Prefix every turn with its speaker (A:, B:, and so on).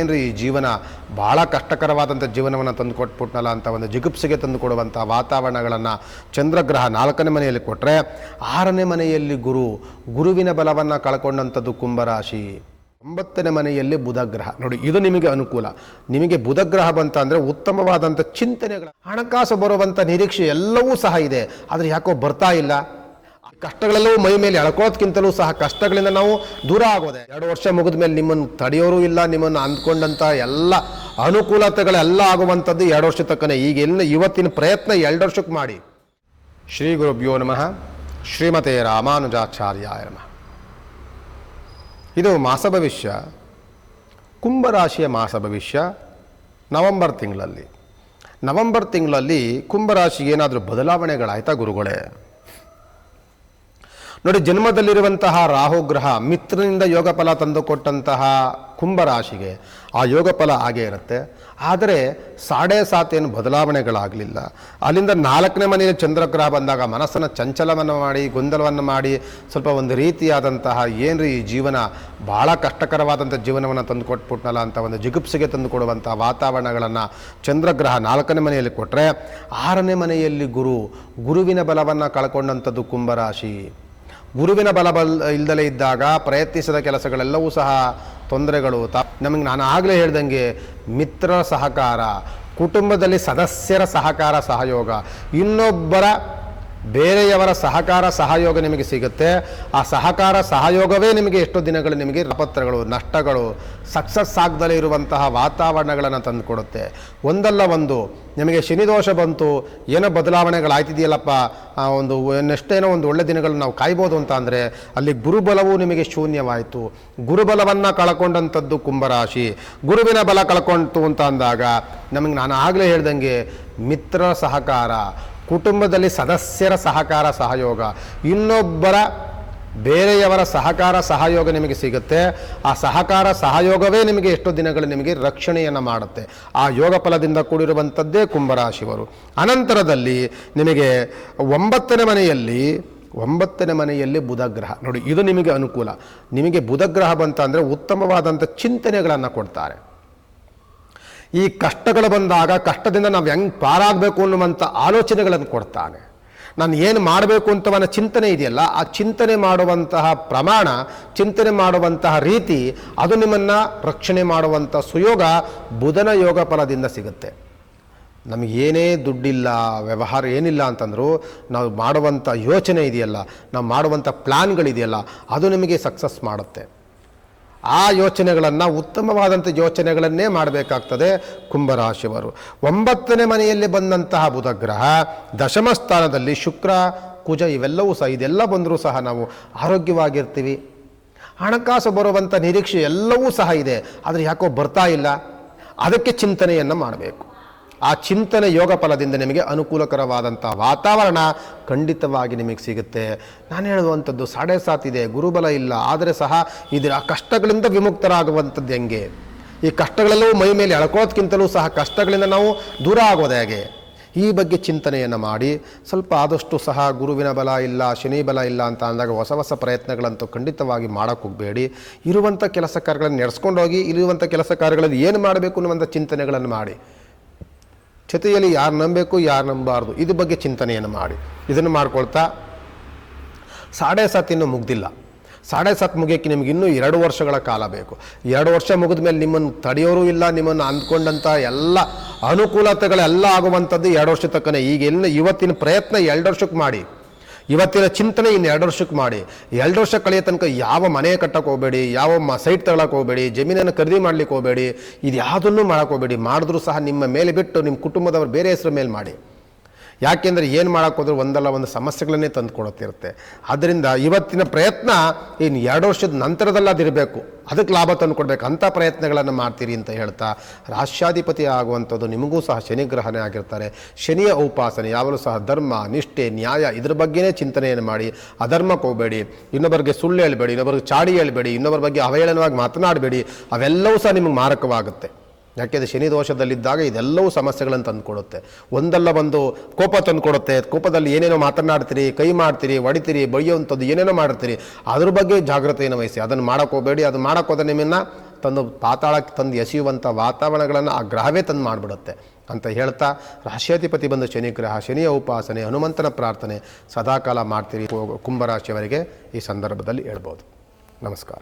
A: ಏನ್ರಿ ಈ ಜೀವನ ಭಾಳ ಕಷ್ಟಕರವಾದಂಥ ಜೀವನವನ್ನು ತಂದು ಕೊಟ್ಬಿಟ್ನಲ್ಲ ಅಂತ ಒಂದು ಜಿಗುಪ್ಸೆಗೆ ತಂದು ಕೊಡುವಂಥ ವಾತಾವರಣಗಳನ್ನು ಚಂದ್ರಗ್ರಹ ನಾಲ್ಕನೇ ಮನೆಯಲ್ಲಿ ಕೊಟ್ಟರೆ ಆರನೇ ಮನೆಯಲ್ಲಿ ಗುರು, ಗುರುವಿನ ಬಲವನ್ನು ಕಳ್ಕೊಂಡಂಥದ್ದು ಕುಂಭರಾಶಿ. ಒಂಬತ್ತನೇ ಮನೆಯಲ್ಲಿ ಬುಧಗ್ರಹ. ನೋಡಿ, ಇದು ನಿಮಗೆ ಅನುಕೂಲ. ನಿಮಗೆ ಬುಧಗ್ರಹ ಬಂತ ಅಂದರೆ ಉತ್ತಮವಾದಂಥ ಚಿಂತನೆಗಳ ಹಣಕಾಸು ಬರುವಂಥ ನಿರೀಕ್ಷೆ ಎಲ್ಲವೂ ಸಹ ಇದೆ. ಆದರೆ ಯಾಕೋ ಬರ್ತಾ ಇಲ್ಲ? ಕಷ್ಟಗಳೆಲ್ಲವೂ ಮೈ ಮೇಲೆ ಎಳ್ಕೊಳ್ಳೋದ್ಕಿಂತಲೂ ಸಹ ಕಷ್ಟಗಳಿಂದ ನಾವು ದೂರ ಆಗೋದೆ. ಎರಡು ವರ್ಷ ಮುಗಿದ ಮೇಲೆ ನಿಮ್ಮನ್ನು ತಡೆಯೋರು ಇಲ್ಲ, ನಿಮ್ಮನ್ನು ಅಂದ್ಕೊಂಡಂಥ ಎಲ್ಲ ಅನುಕೂಲತೆಗಳೆಲ್ಲ ಆಗುವಂಥದ್ದು ಎರಡು ವರ್ಷ ತಕ್ಕನೆ. ಈಗ ಎಲ್ಲ ಇವತ್ತಿನ ಪ್ರಯತ್ನ ಎರಡು ವರ್ಷಕ್ಕೆ ಮಾಡಿ. ಶ್ರೀ ಗುರುಭ್ಯೋ ನಮಃ. ಶ್ರೀಮತೆ ರಾಮಾನುಜಾಚಾರ್ಯಾಯ ನಮಃ. ಇದು ಮಾಸ ಭವಿಷ್ಯ. ಕುಂಭರಾಶಿಯ ಮಾಸ ಭವಿಷ್ಯ. ನವೆಂಬರ್ ತಿಂಗಳಲ್ಲಿ. ನವೆಂಬರ್ ತಿಂಗಳಲ್ಲಿ ಕುಂಭರಾಶಿಗೆ ಏನಾದರೂ ಬದಲಾವಣೆಗಳಾಯ್ತಾ ಗುರುಗಳೇ? ನೋಡಿ, ಜನ್ಮದಲ್ಲಿರುವಂತಹ ರಾಹುಗ್ರಹ ಮಿತ್ರನಿಂದ ಯೋಗ ಫಲ ತಂದುಕೊಟ್ಟಂತಹ ಕುಂಭರಾಶಿಗೆ ಆ ಯೋಗ ಫಲ ಹಾಗೇ ಇರುತ್ತೆ. ಆದರೆ ಸಾಡೆ ಸಾತೇನು ಬದಲಾವಣೆಗಳಾಗಲಿಲ್ಲ. ಅಲ್ಲಿಂದ ನಾಲ್ಕನೇ ಮನೆಯಲ್ಲಿ ಚಂದ್ರಗ್ರಹ ಬಂದಾಗ ಮನಸ್ಸನ್ನು ಚಂಚಲವನ್ನು ಮಾಡಿ, ಗೊಂದಲವನ್ನು ಮಾಡಿ, ಸ್ವಲ್ಪ ಒಂದು ರೀತಿಯಾದಂತಹ ಏನ್ರಿ ಈ ಜೀವನ ಭಾಳ ಕಷ್ಟಕರವಾದಂಥ ಜೀವನವನ್ನು ತಂದು ಕೊಟ್ಬಿಟ್ನಲ್ಲ ಅಂತ ಒಂದು ಜಿಗುಪ್ಸೆಗೆ ತಂದು ಕೊಡುವಂಥ ವಾತಾವರಣಗಳನ್ನು ಚಂದ್ರಗ್ರಹ ನಾಲ್ಕನೇ ಮನೆಯಲ್ಲಿ ಕೊಟ್ಟರೆ ಆರನೇ ಮನೆಯಲ್ಲಿ ಗುರು, ಗುರುವಿನ ಬಲವನ್ನು ಕಳ್ಕೊಂಡಂಥದ್ದು ಕುಂಭರಾಶಿ. ಗುರುವಿನ ಬಲ ಬಲ್ ಇಲ್ದಲೇ ಇದ್ದಾಗ ಪ್ರಯತ್ನಿಸಿದ ಕೆಲಸಗಳೆಲ್ಲವೂ ಸಹ ತೊಂದರೆಗಳು. ತ ನಮಗೆ ನಾನು ಆಗಲೇ ಹೇಳ್ದಂಗೆ ಮಿತ್ರ ಸಹಕಾರ, ಕುಟುಂಬದಲ್ಲಿ ಸದಸ್ಯರ ಸಹಕಾರ ಸಹಯೋಗ, ಇನ್ನೊಬ್ಬರ ಬೇರೆಯವರ ಸಹಕಾರ ಸಹಯೋಗ ನಿಮಗೆ ಸಿಗುತ್ತೆ. ಆ ಸಹಕಾರ ಸಹಯೋಗವೇ ನಿಮಗೆ ಎಷ್ಟೋ ದಿನಗಳು ನಿಮಗೆ ಪತ್ರಗಳು ನಷ್ಟಗಳು ಸಕ್ಸಸ್ ಆಗದಲ್ಲೇ ಇರುವಂತಹ ವಾತಾವರಣಗಳನ್ನು ತಂದುಕೊಡುತ್ತೆ. ಒಂದಲ್ಲ ಒಂದು, ನಿಮಗೆ ಶನಿದೋಷ ಬಂತು, ಏನೋ ಬದಲಾವಣೆಗಳಾಯ್ತಿದೆಯಲ್ಲಪ್ಪ, ಆ ಒಂದು ಎಷ್ಟೇನೋ ಒಂದು ಒಳ್ಳೆ ದಿನಗಳು ನಾವು ಕಾಯ್ಬೋದು ಅಂತ ಅಂದರೆ, ಅಲ್ಲಿ ಗುರುಬಲವು ನಿಮಗೆ ಶೂನ್ಯವಾಯಿತು. ಗುರುಬಲವನ್ನು ಕಳ್ಕೊಂಡಂಥದ್ದು ಕುಂಭರಾಶಿ. ಗುರುವಿನ ಬಲ ಕಳ್ಕೊಂತು ಅಂತ ಅಂದಾಗ, ನಮಗೆ ನಾನು ಆಗಲೇ ಹೇಳ್ದಂಗೆ, ಮಿತ್ರ ಸಹಕಾರ. ಕುಟುಂಬದಲ್ಲಿ ಸದಸ್ಯರ ಸಹಕಾರ ಸಹಯೋಗ, ಇನ್ನೊಬ್ಬರ ಬೇರೆಯವರ ಸಹಕಾರ ಸಹಯೋಗ ನಿಮಗೆ ಸಿಗುತ್ತೆ. ಆ ಸಹಕಾರ ಸಹಯೋಗವೇ ನಿಮಗೆ ಎಷ್ಟು ದಿನಗಳು ನಿಮಗೆ ರಕ್ಷಣೆಯನ್ನು ಮಾಡುತ್ತೆ. ಆ ಯೋಗ ಫಲದಿಂದ ಕೂಡಿರುವಂಥದ್ದೇ ಕುಂಭರಾಶಿವರು ಅನಂತರದಲ್ಲಿ ನಿಮಗೆ ಒಂಬತ್ತನೇ ಮನೆಯಲ್ಲಿ ಒಂಬತ್ತನೇ ಮನೆಯಲ್ಲಿ ಬುಧಗ್ರಹ. ನೋಡಿ, ಇದು ನಿಮಗೆ ಅನುಕೂಲ. ನಿಮಗೆ ಬುಧಗ್ರಹ ಬಂತ ಅಂದರೆ ಉತ್ತಮವಾದಂಥ ಚಿಂತನೆಗಳನ್ನು ಕೊಡ್ತಾರೆ. ಈ ಕಷ್ಟಗಳು ಬಂದಾಗ ಕಷ್ಟದಿಂದ ನಾವು ಹೆಂಗೆ ಪಾರಾಗಬೇಕು ಅನ್ನುವಂಥ ಆಲೋಚನೆಗಳನ್ನು ಕೊಡ್ತಾನೆ. ನಾನು ಏನು ಮಾಡಬೇಕು ಅಂತವನ ಚಿಂತನೆ ಇದೆಯಲ್ಲ, ಆ ಚಿಂತನೆ ಮಾಡುವಂತಹ ಪ್ರಮಾಣ, ಚಿಂತನೆ ಮಾಡುವಂತಹ ರೀತಿ, ಅದು ನಿಮ್ಮನ್ನು ರಕ್ಷಣೆ ಮಾಡುವಂಥ ಸುಯೋಗ ಬುಧನ ಯೋಗ ಫಲದಿಂದ ಸಿಗುತ್ತೆ. ನಮಗೇನೇ ದುಡ್ಡಿಲ್ಲ, ವ್ಯವಹಾರ ಏನಿಲ್ಲ ಅಂತಂದರೂ ನಾವು ಮಾಡುವಂಥ ಯೋಚನೆ ಇದೆಯಲ್ಲ, ನಾವು ಮಾಡುವಂಥ ಪ್ಲ್ಯಾನ್ಗಳಿದೆಯಲ್ಲ ಅದು ನಿಮಗೆ ಸಕ್ಸಸ್ ಮಾಡುತ್ತೆ. ಆ ಯೋಚನೆಗಳನ್ನು ಉತ್ತಮವಾದಂಥ ಯೋಚನೆಗಳನ್ನೇ ಮಾಡಬೇಕಾಗ್ತದೆ ಕುಂಭರಾಶಿಯವರು. ಒಂಬತ್ತನೇ ಮನೆಯಲ್ಲಿ ಬಂದಂತಹ ಬುಧಗ್ರಹ ದಶಮ ಸ್ಥಾನದಲ್ಲಿ ಶುಕ್ರ, ಕುಜ ಇವೆಲ್ಲವೂ ಸಹ, ಇದೆಲ್ಲ ಬಂದರೂ ಸಹ ನಾವು ಆರೋಗ್ಯವಾಗಿರ್ತೀವಿ. ಹಣಕಾಸು ಬರುವಂಥ ನಿರೀಕ್ಷೆ ಎಲ್ಲವೂ ಸಹ ಇದೆ. ಆದರೆ ಯಾಕೋ ಬರ್ತಾ ಇಲ್ಲ. ಅದಕ್ಕೆ ಚಿಂತನೆಯನ್ನು ಮಾಡಬೇಕು. ಆ ಚಿಂತನೆ ಯೋಗ ಫಲದಿಂದ ನಿಮಗೆ ಅನುಕೂಲಕರವಾದಂಥ ವಾತಾವರಣ ಖಂಡಿತವಾಗಿ ನಿಮಗೆ ಸಿಗುತ್ತೆ. ನಾನು ಹೇಳುವಂಥದ್ದು ಸಾಡೆ ಸಾತಿದೆ ಗುರುಬಲ ಇಲ್ಲ, ಆದರೆ ಸಹ ಇದರ ಕಷ್ಟಗಳಿಂದ ವಿಮುಕ್ತರಾಗುವಂಥದ್ದು ಹೆಂಗೆ? ಈ ಕಷ್ಟಗಳೆಲ್ಲವೂ ಮೈ ಮೇಲೆ ಅಳ್ಕೋದಕ್ಕಿಂತಲೂ ಸಹ ಕಷ್ಟಗಳಿಂದ ನಾವು ದೂರ ಆಗೋದು ಹೇಗೆ? ಈ ಬಗ್ಗೆ ಚಿಂತನೆಯನ್ನು ಮಾಡಿ, ಸ್ವಲ್ಪ ಆದಷ್ಟು ಸಹ ಗುರುವಿನ ಬಲ ಇಲ್ಲ, ಶನಿ ಬಲ ಇಲ್ಲ ಅಂತ ಅಂದಾಗ ಹೊಸ ಹೊಸ ಪ್ರಯತ್ನಗಳಂತೂ ಖಂಡಿತವಾಗಿ ಮಾಡೋಕ್ಕೆ ಹೋಗಬೇಡಿ. ಇರುವಂಥ ಕೆಲಸ ಕಾರ್ಯಗಳನ್ನು ನಡೆಸ್ಕೊಂಡೋಗಿ, ಇರುವಂಥ ಕೆಲಸ ಕಾರ್ಯಗಳಲ್ಲಿ ಏನು ಮಾಡಬೇಕು ಅನ್ನುವಂಥ ಚಿಂತನೆಗಳನ್ನು ಮಾಡಿ. ಜೊತೆಯಲ್ಲಿ ಯಾರು ನಂಬಬೇಕು ಯಾರು ನಂಬಬಾರ್ದು ಇದ್ರ ಬಗ್ಗೆ ಚಿಂತನೆಯನ್ನು ಮಾಡಿ. ಇದನ್ನು ಮಾಡ್ಕೊಳ್ತಾ ಸಾಡೆ ಸಾತ್ ಇನ್ನೂ ಮುಗ್ದಿಲ್ಲ. ಸಾಡೆ ಸಾತ್ ಮುಗಿಯೋಕ್ಕೆ ನಿಮ್ಗೆ ಇನ್ನೂ ಎರಡು ವರ್ಷಗಳ ಕಾಲ ಬೇಕು. ಎರಡು ವರ್ಷ ಮುಗಿದ ಮೇಲೆ ನಿಮ್ಮನ್ನು ತಡೆಯೋರು ಇಲ್ಲ, ನಿಮ್ಮನ್ನು ಅಂದ್ಕೊಂಡಂಥ ಎಲ್ಲ ಅನುಕೂಲತೆಗಳೆಲ್ಲ ಆಗುವಂಥದ್ದು ಎರಡು ವರ್ಷ ತಕ್ಕನೇ. ಈಗ ಎಲ್ಲ ಇವತ್ತಿನ ಪ್ರಯತ್ನ ಎರಡು ವರ್ಷಕ್ಕೆ ಮಾಡಿ. ಇವತ್ತಿನ ಚಿಂತನೆ ಇನ್ನು ಎರಡು ವರ್ಷಕ್ಕೆ ಮಾಡಿ. ಎರಡು ವರ್ಷ ಕಳೆಯ ತನಕ ಯಾವ ಮನೆ ಕಟ್ಟಕ್ಕೆ ಹೋಗಬೇಡಿ, ಯಾವ ಮ ಸೈಟ್ ತಗೊಳಕ್ಕೆ ಹೋಗಬೇಡಿ, ಜಮೀನನ್ನು ಖರೀದಿ ಮಾಡ್ಲಿಕ್ಕೆ ಹೋಗಬೇಡಿ ಇದು ಯಾವುದನ್ನು ಮಾಡಕ್ಕೆ ಹೋಗಬೇಡಿ. ಮಾಡಿದ್ರೂ ಸಹ ನಿಮ್ಮ ಮೇಲೆ ಬಿಟ್ಟು ನಿಮ್ಮ ಕುಟುಂಬದವರು ಬೇರೆ ಹೆಸರು ಮೇಲೆ ಮಾಡಿ. ಯಾಕೆಂದರೆ ಏನು ಮಾಡೋಕ್ಕೆ ಹೋದ್ರೆ ಒಂದಲ್ಲ ಒಂದು ಸಮಸ್ಯೆಗಳನ್ನೇ ತಂದು ಕೊಡುತ್ತಿರುತ್ತೆ. ಆದ್ದರಿಂದ ಇವತ್ತಿನ ಪ್ರಯತ್ನ ಇನ್ನು ಎರಡು ವರ್ಷದ ನಂತರದಲ್ಲಿ ಅದಿರಬೇಕು ಅದಕ್ಕೆ ಲಾಭ ತಂದು ಕೊಡಬೇಕು. ಅಂಥ ಪ್ರಯತ್ನಗಳನ್ನು ಮಾಡ್ತೀರಿ ಅಂತ ಹೇಳ್ತಾ ರಾಷ್ಟ್ರಾಧಿಪತಿ ಆಗುವಂಥದ್ದು ನಿಮಗೂ ಸಹ ಶನಿಗ್ರಹಣೆ ಆಗಿರ್ತಾರೆ. ಶನಿಯ ಉಪಾಸನೆ, ಯಾವಾಗಲೂ ಸಹ ಧರ್ಮ, ನಿಷ್ಠೆ, ನ್ಯಾಯ ಇದ್ರ ಬಗ್ಗೆನೇ ಚಿಂತನೆಯನ್ನು ಮಾಡಿ. ಅಧರ್ಮಕ್ಕೆ ಹೋಗಬೇಡಿ. ಇನ್ನೊಬ್ಬರಿಗೆ ಸುಳ್ಳು ಹೇಳಬೇಡಿ. ಇನ್ನೊಬ್ಬರಿಗೆ ಚಾಡಿ ಹೇಳಬೇಡಿ. ಇನ್ನೊಬ್ಬರ ಬಗ್ಗೆ ಅವಹೇಳನವಾಗಿ ಮಾತನಾಡಬೇಡಿ. ಅವೆಲ್ಲವೂ ಸಹ ನಿಮಗೆ ಮಾರಕವಾಗುತ್ತೆ. ಯಾಕೆಂದರೆ ಶನಿ ದೋಷದಲ್ಲಿದ್ದಾಗ ಇದೆಲ್ಲವೂ ಸಮಸ್ಯೆಗಳನ್ನು ತಂದುಕೊಡುತ್ತೆ. ಒಂದಲ್ಲ ಒಂದು ಕೋಪ ತಂದುಕೊಡುತ್ತೆ. ಕೋಪದಲ್ಲಿ ಏನೇನೋ ಮಾತನಾಡ್ತೀರಿ, ಕೈ ಮಾಡ್ತೀರಿ, ಹೊಡಿತೀರಿ ಬೈಯುವಂಥದ್ದು ಏನೇನೋ ಮಾಡ್ತೀರಿ ಅದ್ರ ಬಗ್ಗೆ ಜಾಗೃತೆಯನ್ನು ವಹಿಸಿ. ಅದನ್ನು ಮಾಡೋಕ್ಕೋಬೇಡಿ ಅದು ಮಾಡೋಕ್ಕೋದ್ರೆ ನಿಮ್ಮನ್ನು ತಂದು ಪಾತಾಳಕ್ಕೆ ತಂದು ಎಸೆಯುವಂಥ ವಾತಾವರಣಗಳನ್ನು ಆ ಗ್ರಹವೇ ತಂದು ಮಾಡಿಬಿಡುತ್ತೆ ಅಂತ ಹೇಳ್ತಾ ರಾಶ್ಯಾಧಿಪತಿ ಬಂದ ಶನಿಗ್ರಹ ಶನಿಯ ಉಪಾಸನೆ, ಹನುಮಂತನ ಪ್ರಾರ್ಥನೆ ಸದಾಕಾಲ ಮಾಡ್ತೀರಿ. ಕುಂಭರಾಶಿಯವರಿಗೆ ಈ ಸಂದರ್ಭದಲ್ಲಿ ಹೇಳ್ಬೋದು. ನಮಸ್ಕಾರ.